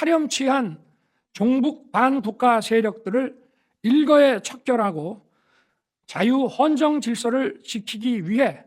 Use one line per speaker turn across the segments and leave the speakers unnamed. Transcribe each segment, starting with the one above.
파렴치한 종북 반국가 세력들을 일거에 척결하고 자유 헌정 질서를 지키기 위해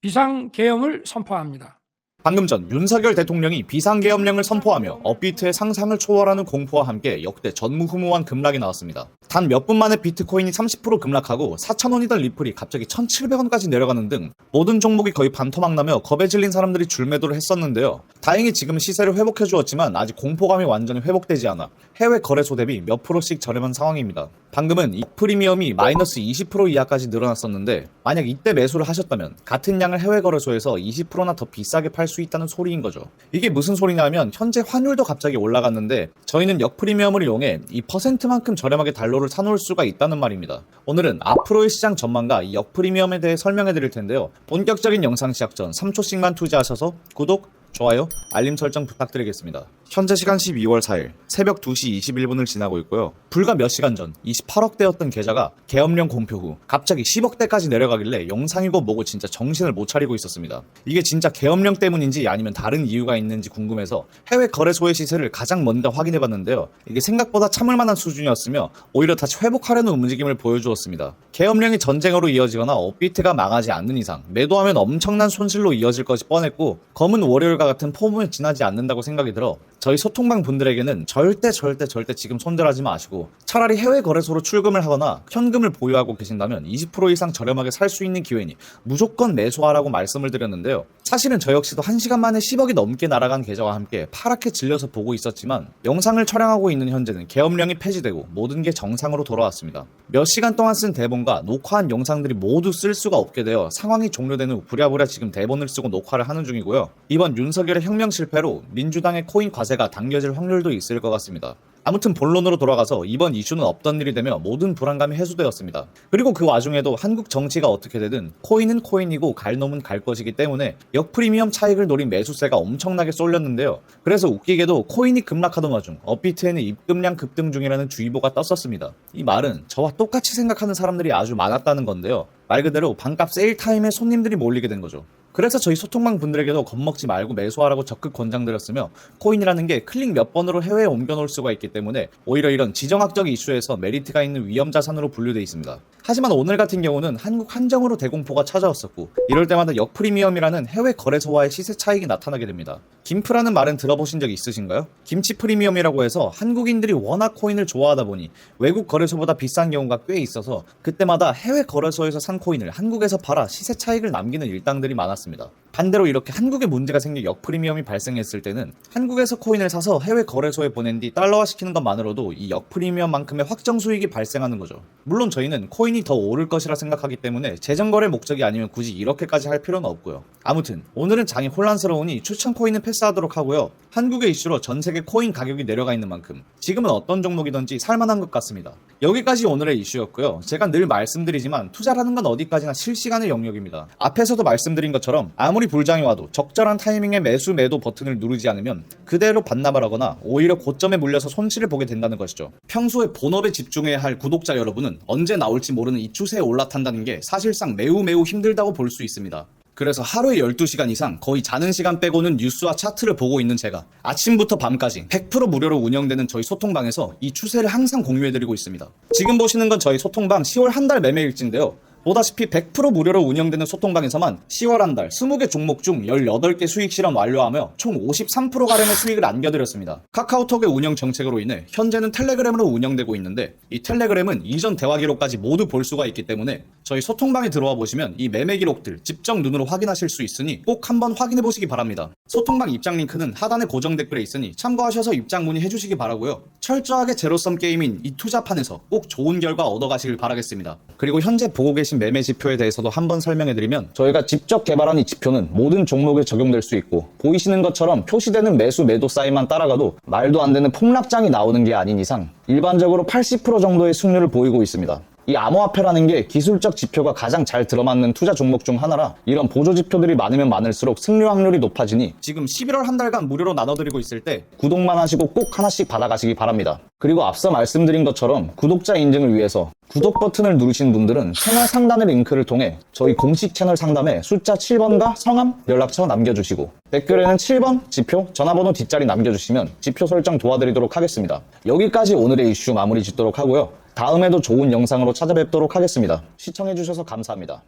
비상 계엄을 선포합니다.
방금 전 윤석열 대통령이 비상계엄령을 선포하며 업비트의 상상을 초월하는 공포와 함께 역대 전무후무한 급락이 나왔습니다. 단 몇 분 만에 비트코인이 30% 급락하고 4,000원이던 리플이 갑자기 1,700원까지 내려가는 등 모든 종목이 거의 반토막 나며 겁에 질린 사람들이 줄매도를 했었는데요. 다행히 지금 시세를 회복해 주었지만 아직 공포감이 완전히 회복되지 않아 해외 거래소 대비 몇 프로씩 저렴한 상황입니다. 방금은 이 프리미엄이 마이너스 20% 이하까지 늘어났었는데 만약 이때 매수를 하셨다면 같은 양을 해외 거래소에서 20%나 더 비싸게 팔수 있다는 소리인 거죠. 이게 무슨 소리냐면 현재 환율도 갑자기 올라갔는데 저희는 역프리미엄을 이용해 이 퍼센트만큼 저렴하게 달러를 사놓을 수가 있다는 말입니다. 오늘은 앞으로의 시장 전망과 이 역프리미엄에 대해 설명해 드릴 텐데요. 본격적인 영상 시작 전 3초씩만 투자하셔서 구독, 좋아요, 알림 설정 부탁드리겠습니다. 현재 시간 12월 4일 새벽 2시 21분을 지나고 있고요. 불과 몇 시간 전 28억대였던 계좌가 계엄령 공표 후 갑자기 10억대까지 내려가길래 영상이고 뭐고 진짜 정신을 못 차리고 있었습니다. 이게 진짜 계엄령 때문인지 아니면 다른 이유가 있는지 궁금해서 해외 거래소의 시세를 가장 먼저 확인해 봤는데요. 이게 생각보다 참을 만한 수준이었으며 오히려 다시 회복하려는 움직임을 보여주었습니다. 계엄령이 전쟁으로 이어지거나 업비트가 망하지 않는 이상 매도하면 엄청난 손실로 이어질 것이 뻔했고 검은 월요일 과 같은 폼을 지나지 않는다고 생각이 들어 저희 소통방 분들에게는 절대 절대 절대 지금 손절하지 마시고 차라리 해외 거래소로 출금을 하거나 현금을 보유하고 계신다면 20% 이상 저렴하게 살 수 있는 기회니 무조건 매수하라고 말씀을 드렸는데요. 사실은 저 역시도 1시간 만에 10억이 넘게 날아간 계좌와 함께 파랗게 질려서 보고 있었지만 영상을 촬영하고 있는 현재는 계엄령이 폐지되고 모든 게 정상으로 돌아왔습니다. 몇 시간 동안 쓴 대본과 녹화한 영상들이 모두 쓸 수가 없게 되어 상황이 종료된 후 부랴부랴 지금 대본을 쓰고 녹화를 하는 중이고요. 이번 윤석열의 혁명 실패로 민주당의 코인 과세 가 당겨질 확률도 있을 것 같습니다. 아무튼 본론으로 돌아가서 이번 이슈는 없던 일이 되며 모든 불안감이 해소되었습니다. 그리고 그 와중에도 한국 정치가 어떻게 되든 코인은 코인이고 갈 놈은 갈 것이기 때문에 역프리미엄 차익을 노린 매수세가 엄청나게 쏠렸는데요. 그래서 웃기게도 코인이 급락하던 와중 업비트에는 입금량 급등 중이라는 주의보가 떴었습니다. 이 말은 저와 똑같이 생각하는 사람들이 아주 많았다는 건데요. 말 그대로 반값 세일 타임에 손님들이 몰리게 된 거죠. 그래서 저희 소통방 분들에게도 겁먹지 말고 매수하라고 적극 권장드렸으며 코인이라는 게 클릭 몇 번으로 해외에 옮겨놓을 수가 있기 때문에 오히려 이런 지정학적 이슈에서 메리트가 있는 위험 자산으로 분류돼 있습니다. 하지만 오늘 같은 경우는 한국 한정으로 대공포가 찾아왔었고 이럴 때마다 역프리미엄이라는 해외 거래소와의 시세 차익이 나타나게 됩니다. 김프라는 말은 들어보신 적 있으신가요? 김치 프리미엄이라고 해서 한국인들이 워낙 코인을 좋아하다 보니 외국 거래소보다 비싼 경우가 꽤 있어서 그때마다 해외 거래소에서 산 코인을 한국에서 팔아 시세 차익을 남기는 일당들이 많았습니다. 같습니다. 반대로 이렇게 한국에 문제가 생겨 역프리미엄이 발생했을 때는 한국에서 코인을 사서 해외 거래소에 보낸 뒤 달러화 시키는 것만으로도 이 역프리미엄만큼의 확정 수익이 발생하는 거죠. 물론 저희는 코인이 더 오를 것이라 생각하기 때문에 재정거래 목적이 아니면 굳이 이렇게까지 할 필요는 없고요. 아무튼 오늘은 장이 혼란스러우니 추천 코인은 패스하도록 하고요. 한국의 이슈로 전 세계 코인 가격이 내려가 있는 만큼 지금은 어떤 종목이든지 살만한 것 같습니다. 여기까지 오늘의 이슈였고요. 제가 늘 말씀드리지만 투자라는 건 어디까지나 실시간의 영역입니다. 앞에서도 말씀드린 것처럼 아무리 불장이 와도 적절한 타이밍에 매수 매도 버튼을 누르지 않으면 그대로 반납을 하거나 오히려 고점에 물려서 손실을 보게 된다는 것이죠. 평소에 본업에 집중해야 할 구독자 여러분은 언제 나올지 모르는 이 추세에 올라탄다는 게 사실상 매우 매우 힘들다고 볼 수 있습니다. 그래서 하루에 12시간 이상 거의 자는 시간 빼고는 뉴스와 차트를 보고 있는 제가 아침부터 밤까지 100% 무료로 운영되는 저희 소통방에서 이 추세를 항상 공유해드리고 있습니다. 지금 보시는 건 저희 소통방 10월 한 달 매매 일지인데요. 보다시피 100% 무료로 운영되는 소통방에서만 10월 한 달 20개 종목 중 18개 수익 실험 완료하며 총 53%가량의 수익을 안겨드렸습니다. 카카오톡의 운영 정책으로 인해 현재는 텔레그램으로 운영되고 있는데 이 텔레그램은 이전 대화 기록까지 모두 볼 수가 있기 때문에 저희 소통방에 들어와 보시면 이 매매 기록들 직접 눈으로 확인하실 수 있으니 꼭 한번 확인해 보시기 바랍니다. 소통방 입장 링크는 하단에 고정 댓글에 있으니 참고하셔서 입장 문의해 주시기 바라고요. 철저하게 제로섬 게임인 이 투자판에서 꼭 좋은 결과 얻어가시길 바라겠습니다. 그리고 현재 보고 계신 매매 지표에 대해서도 한번 설명해 드리면 저희가 직접 개발한 이 지표는 모든 종목에 적용될 수 있고 보이시는 것처럼 표시되는 매수 매도 사인만 따라가도 말도 안 되는 폭락장이 나오는 게 아닌 이상 일반적으로 80% 정도의 승률을 보이고 있습니다. 이 암호화폐라는 게 기술적 지표가 가장 잘 들어맞는 투자 종목 중 하나라 이런 보조 지표들이 많으면 많을수록 승률 확률이 높아지니
지금 11월 한 달간 무료로 나눠드리고 있을 때
구독만 하시고 꼭 하나씩 받아가시기 바랍니다. 그리고 앞서 말씀드린 것처럼 구독자 인증을 위해서 구독 버튼을 누르신 분들은 채널 상단의 링크를 통해 저희 공식 채널 상담에 숫자 7번과 성함, 연락처 남겨주시고 댓글에는 7번, 지표, 전화번호 뒷자리 남겨주시면 지표 설정 도와드리도록 하겠습니다. 여기까지 오늘의 이슈 마무리 짓도록 하고요. 다음에도 좋은 영상으로 찾아뵙도록 하겠습니다. 시청해주셔서 감사합니다.